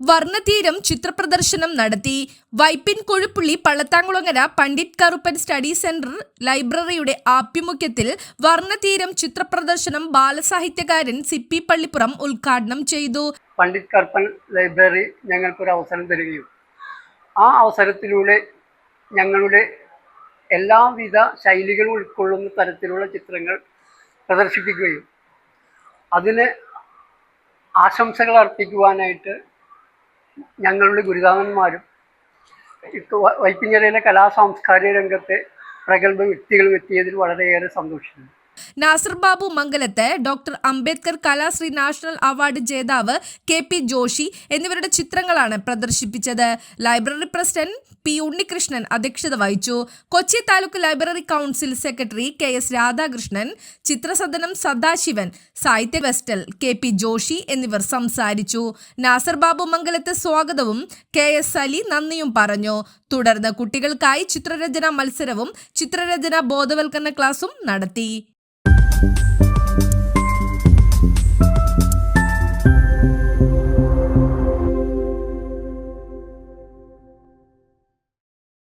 വർണതീരം ചിത്രപ്രദർശനം നടത്തി. Vypin Kozhuppully Pallathamkulangara Pandit Karuppan study centre ലൈബ്രറിയുടെ ആഭിമുഖ്യത്തിൽ വർണതീരം ചിത്രപ്രദർശനം ബാലസാഹിത്യകാരൻ സിപ്പി പള്ളിപ്പുറം ഉദ്ഘാടനം ചെയ്തു. പണ്ഡിറ്റ് കറുപ്പൻ ലൈബ്രറി ഞങ്ങൾക്കൊരു അവസരം തരികയും ആ അവസരത്തിലൂടെ ഞങ്ങളുടെ എല്ലാവിധ ശൈലികളും ഉൾക്കൊള്ളുന്ന തരത്തിലുള്ള ചിത്രങ്ങൾ പ്രദർശിപ്പിക്കുകയും അതിന് ആശംസകൾ അർപ്പിക്കുവാനായിട്ട് ഞങ്ങളുടെ ഗുരുദാസന്മാരും കലാ സാംസ്കാരിക രംഗത്തെ പ്രഗത്ഭ വ്യക്തികളും എത്തിയതിൽ വളരെയേറെ സന്തോഷിക്കുന്നു. Nasar Babu Mangalath doctor Ambedkar Kalashree national award ജേതാവ് കെ പി ജോഷി എന്നിവരുടെ ചിത്രങ്ങളാണ് പ്രദർശിപ്പിച്ചത്. ലൈബ്രറി പ്രസിഡന്റ് പി ഉണ്ണികൃഷ്ണൻ അധ്യക്ഷത വഹിച്ചു. Kochi taluk library council secretary K S Radhakrishnan Chithrasadanam Sadasivan സാഹിത്യ വെസ്റ്റൽ കെ പി ജോഷി എന്നിവർ സംസാരിച്ചു. നാസർ ബാബു മംഗലത്തെ സ്വാഗതവും കെ എസ് അലി നന്ദിയും പറഞ്ഞു. തുടർന്ന് കുട്ടികൾക്കായി ചിത്രരചന മത്സരവും ചിത്രരചന ബോധവൽക്കരണ ക്ലാസും നടത്തി. Thank